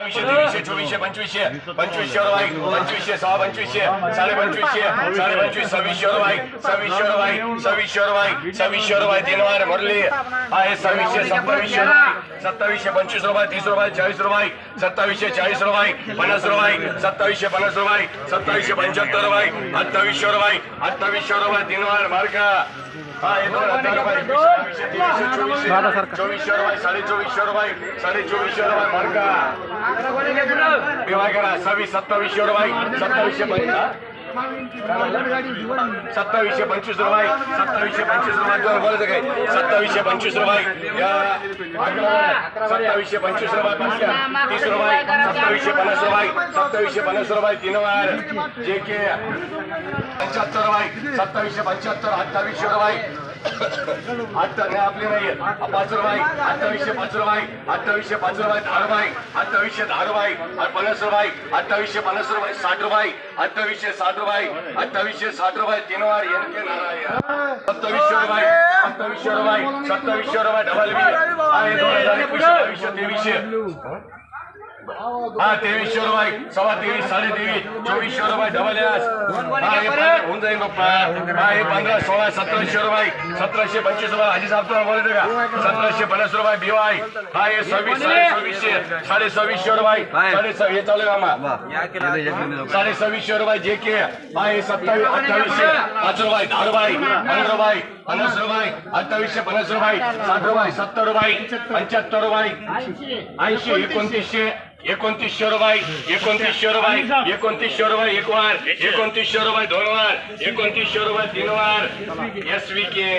वीसशे चोवीसशे पंचवीसशे पंचवीसशे रुपये पंचवीसशे सहा पंचवीसशे साडे पंचवीसशे साडे पंचवीस सव्वीसशे रुपये सव्वीसशे रुपये सव्वीसशे रुपये सव्वीसशे रुपये तीन वार मुरली आहे सव्वीसशे सत्तावीसशे रुपये सत्तावीसशे पंचवीस रुपये तीस रुपये चाळीस रुपये सत्तावीसशे चाळीस रुपये पन्नास रुपये सत्तावीसशे पन्नास रुपये सत्तावीसशे पंच्याहत्तर रुपये अठ्ठावीसशे रुपये अठ्ठावीसशे रुपये तीन वार मार्का हा चोवीसशे रुपये साडे चोवीसशे रुपये साडे चोवीसशे रुपये विवाह करा सव्वीस सत्तावीसशे रुपये सत्तावीसशे पंचवीस सत्तावीसशे पंचवीस रुपये. सत्तावीसशे पंचवीस रुपये. दोन बोलायचं काय? सत्तावीसशे पंचवीस रुपये. सत्तावीसशे पंचवीस रुपये तीस रुपये. सत्तावीसशे पन्नास रुपये. सत्तावीसशे पन्नास रुपये. तीन वार. जे के. पंच्याहत्तर रुपये. सत्तावीसशे पंच्याहत्तर. अठ्ठावीसशे रुपये. आता नाही आपले नाही पाच रुपये. अठ्ठावीसशे पाच रुपये. अठ्ठावीसशे पाच रुपये. दहा रुपये. अठ्ठावीसशे दहा रुपये. पन्नास रुपये. अठ्ठावीसशे पन्नास रुपये. साठ रुपये. अठ्ठावीसशे साठ रुपये. अठ्ठावीसशे साठ रुपये तीन वार एन के नारायण. सत्तावीसशे रुपये अठ्ठावीसशे रुपये सत्तावीसशे रुपये डबल बी आहे दोन हजार एकवीसशे बावीसशे तेवीसशे. हा तेवीसशे रुपये सव्वा तेवीस साडे तेवीस चोवीसशे रुपये डबल हा हे पंधरा होऊन जाईल बाप्पा. हा हे पंधरा सोळा सतराशे रुपये. सतराशे पंचवीस रुपये. हाजी साहेब तुम्हाला बोलायचं का सतराशे पन्नास रुपये बीवाय हा हे सव्वीस साडे सव्वीसशे साडे सव्वीसशे रुपये साडे सव्वीस हे चालू आहे मामा. साडे सव्वीसशे रुपये जे के हा हे सत्तावीस अठ्ठावीसशे. पाच रुपये दहा रुपये पंधरा रुपये पन्नास रुपये अठ्ठावीसशे पन्नास रुपये साठ रुपये सत्तर रुपये पंच्याहत्तर रुपये ऐंशी एकोणतीसशे एकोणतीसशे रुपये एकोणतीसशे रुपये एकोणतीसशे रुपये एक वार एकोणतीसशे रुपये दोन वार. एकोणतीसशे रुपये तीन वार एस वी के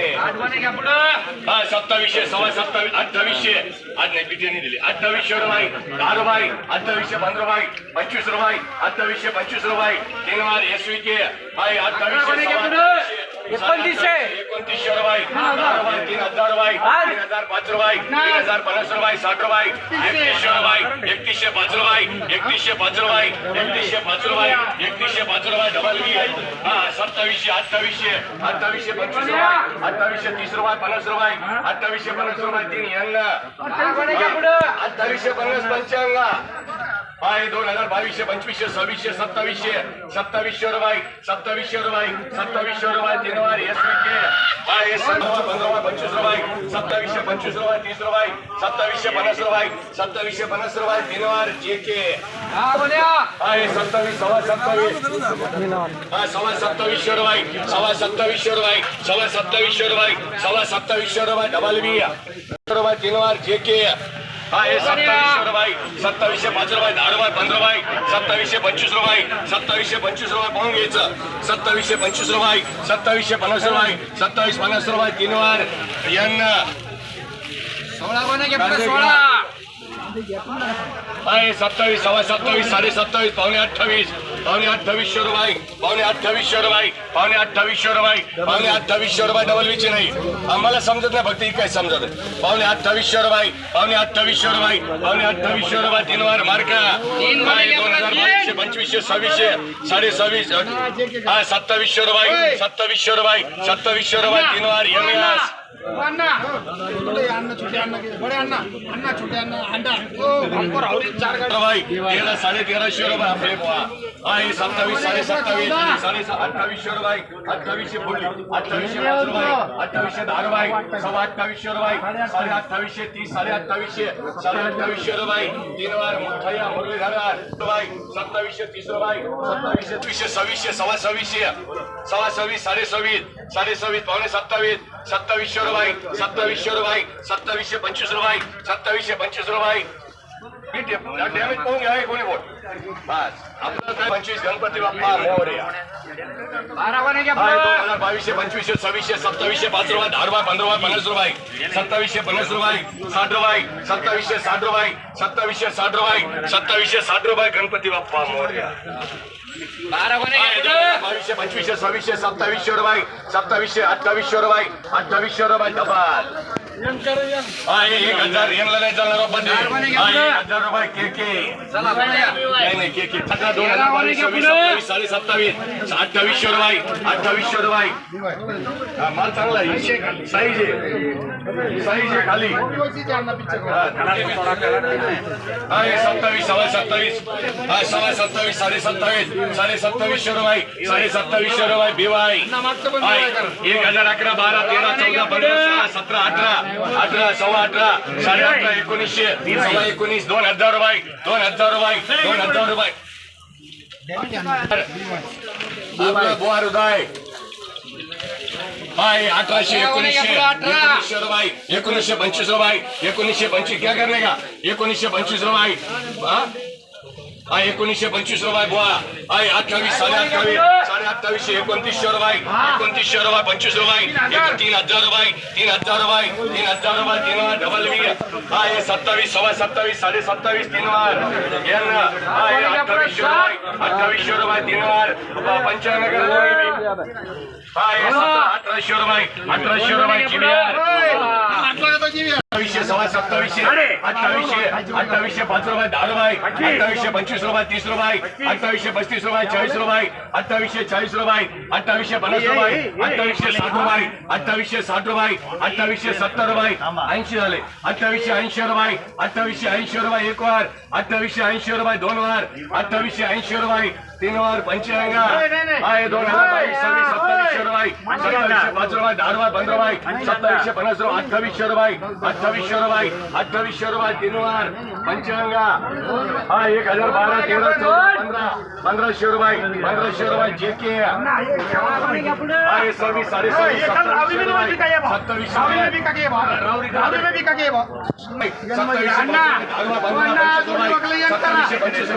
हा सत्तावीसशे सव्वा सत्तावीस अठ्ठावीसशे आज नाही पिठेने दिली अठ्ठावीसशे रुपये दहा रुपये अठ्ठावीसशे पंधरा रुपये पंचवीस रुपये अठ्ठावीसशे पंचवीस रुपये तीन वार एस वी के आहे अठ्ठावीसशे सव्वा अठ्ठावीसशे. एकोणतीसशे. एकोणतीसशे रुपये. तीन हजार रुपये. तीन हजार पाच रुपये. तीन हजार पन्नास रुपये साठ रुपये. एकतीसशे रुपये. एकतीसशे पाच रुपये. एकतीसशे पाच रुपये. एकतीसशे पाच रुपये. एकतीसशे पाच रुपये डबल बी हा सत्तावीसशे अठ्ठावीसशे. अठ्ठावीसशे पंचवीस रुपये. अठ्ठावीसशे तीस रुपये पन्नास रुपये. अठ्ठावीसशे पन्नास रुपये तीन यांना अठ्ठावीसशे पन्नास पंचांगा. हे दोन हजार बावीसशे पंचवीसशे सव्वीसशे सत्तावीसशे. सत्तावीसशे रुपये सत्तावीसशे रुपये सत्तावीसशे रुपये तीन वार. एस के हा हे पंधरा पंचवीस रुपये. सत्तावीसशे पंचवीस रुपये तीस रुपये. सत्तावीसशे पन्नास रुपये. सत्तावीसशे पन्नास रुपये तीन वार. जे के हे सत्तावीस सव्वा सत्तावीस. हा सव्वा सत्तावीसशे रुपये. सव्वा सत्तावीसशे रुपये. सव्वा सत्तावीसशे रुपये. सव्वा सत्तावीसशे रुपये. डबल बी रुपये तीन वार जे के हा हे सत्तावीसशे रुपये. सत्तावीसशे पाच रुपये दहा रुपये पंधरा रुपये. सत्तावीसशे पंचवीस रुपये. सत्तावीसशे पंचवीस रुपये पाहून घ्यायचं. सत्तावीसशे पंचवीस रुपये. सत्तावीसशे पन्नास रुपये. सत्तावीस पन्नास रुपये तीन वार. यांना आहे सत्तावीस सव्वा सत्तावीस साडे सत्तावीस पावणे अठ्ठावीस. पावणे अठ्ठावीसशे रुपये. पावणे अठ्ठावीसशे रुपये. पावणे अठ्ठावीसशे रुपये. पावणे अठ्ठावीसशे रुपये डबल विचे नाही. आम्हाला समजत नाही फक्त ही काय समजत. पावणे अठ्ठावीसशे रुपये. पावणे अठ्ठावीसशे रुपये. पावणे अठ्ठावीसशे रुपये तीन वार मार्का. दोन हजार बावीसशे पंचवीसशे सव्वीसशे साडे सव्वीस हा सत्तावीसशे रुपये. सत्तावीसशे रुपये सत्तावीसशे रुपये तीन वार एम एस. रुपये तेरा साडे तेराशे रुपये आपले बुवा. आहे सत्तावीस साडे सत्तावीस साडे अठ्ठावीसशे रुपये. अठ्ठावीसशे फुडली अठ्ठावीसशे पाच रुपये. अठ्ठावीसशे दहा रुपये. सव्वा अठ्ठावीसशे रुपये. साडे अठ्ठावीसशे तीस साडे अठ्ठावीसशे. साडे अठ्ठावीसशे रुपये. तीन वार मोठ्या मुरलीधर रुपये. सत्तावीसशे तीस रुपये. सत्तावीसशे तीसशे सव्वीसशे सव्वा सव्वीसशे. सव्वा सव्वीस साडे सव्वीस. साडे सव्वीस पावणे सत्तावीस. सत्तावीसशे रुपये सत्तावीसशे रुपये सत्तावीसशे पंचवीस रुपये सत्तावीसशे पंचवीस रुपये. डॅमेज पाहून घ्या कोणी बोल बस. आपलं काय पंचवीस गणपती बाप्पा मोरया आहे दोन हजार बावीसशे पंचवीसशे सव्वीसशे सत्तावीसशे पाच रुपये दहा रुपये पंधरा रुपये पन्नास रुपये. सत्तावीसशे पन्नास रुपये साठ रुपये. सत्तावीसशे साठ रुपये. सत्तावीसशे साठ रुपये. सत्तावीसशे साठ रुपये गणपती बाप्पा मोरया. पंचवीसशे सव्वीसशे सत्तावीसशे रुपये. सत्तावीसशे अठ्ठावीसशे रुपये अठ्ठावीसशे रुपये डबल. हा एक हजार यांना नाही चालणार हो, हजार रुपये के के. नाही नाही के के. सतरा दोन हजार बावीस सव्वीस सत्तावीस साडे सत्तावीस अठ्ठावीसशे रुपये अठ्ठावीसशे रुपये. हा, माल चांगला आहे. साईज आहे. साईज आहे खाली. सत्तावीस सव्वा सत्तावीस. सव्वा सत्तावीस साडे सत्तावीस. साडे सत्तावीसशे रुपये साडे सत्तावीसशे रुपये बिवाई हा, एक हजार अकरा बारा तेरा चौदा पंधरा सोळा सतरा अठरा अठरा सव्वा अठरा साडे अठरा एकोणीसशे सव्वा एकोणीस दोन हजार रुपये दोन हजार रुपये दोन हजार रुपये. बुवा हृदय अठराशे एकोणीसशे एकोणीसशे रुपये एकोणीसशे पंचवीस रुपये एकोणीसशे पंचवीस. क्या करणे का? एकोणीसशे पंचवीस रुपये. हा? हा एकोणीसशे पंचवीस रुपये बुवा. हाय अठ्ठावीस साडे अठ्ठावीस साडे अठ्ठावीसशे एकोणतीसशे रुपये एकोणतीसशे रुपये पंचवीस रुपये तीन हजार. रुपये तीन हजार रुपये तीन हजार रुपये तीन वार डबल वी हा हे सत्तावीस सव्वा सत्तावीस साडे सत्तावीस तीन वार यांना हा हे अठ्ठावीसशे रुपये अठ्ठावीसशे रुपये तीन वार करा. हा. हे सतरा अठराशे रुपये अठराशे रुपये अठ्ठावीसशे सव्वा सत्तावीसशे अठ्ठावीसशे अठ्ठावीसशे पाच रुपये दहा रुपये अठ्ठावीसशे पंचवीस रुपये तीस रुपये अठ्ठावीसशे पस्तीस रुपये चाळीस रुपये अठ्ठावीसशे चाळीस रुपये अठ्ठावीसशे पन्नास रुपये अठ्ठावीसशे साठ रुपये अठ्ठावीसशे साठ रुपये अठ्ठावीसशे सत्तर रुपये ऐंशी झाले. अठ्ठावीसशे ऐंशी रुपये अठ्ठावीसशे ऐंशी रुपये एक वार अठ्ठावीसशे ऐंशी रुपये दोन वार अठ्ठावीसशे ऐंशी रुपये तीन वार पंचांगा आहे दोन हजार बावीस सव्वीस सत्तावीसशे रुपये सत्तावीसशे पाच रुपये दहा रुपये पंधरा रुपये सत्तावीसशे पन्नास रुपये अठ्ठावीसशे रुपये अठ्ठावीसशे रुपये अठ्ठावीसशे रुपये तीन वार पंचांगा हा एक हजार बारा तेरा चौदा पंधरा. पंधराशे रुपये पंधराशे रुपये जे के. आहे सव्वीस साडे सव्वीस सत्तावीसशे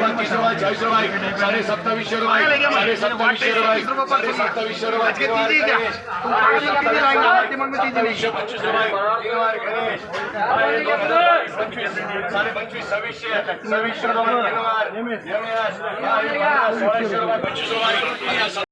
पंचवीस चाळीस साडे सत्तावीसशे रुपये साडे सत्तावीसशे रुपये सत्तावीसशे रुपये पंचवीस रुपये साडे पंचवीस सव्वीसशे सव्वीसशे रुपये सोळाशे रुपये पंचवीस रुपये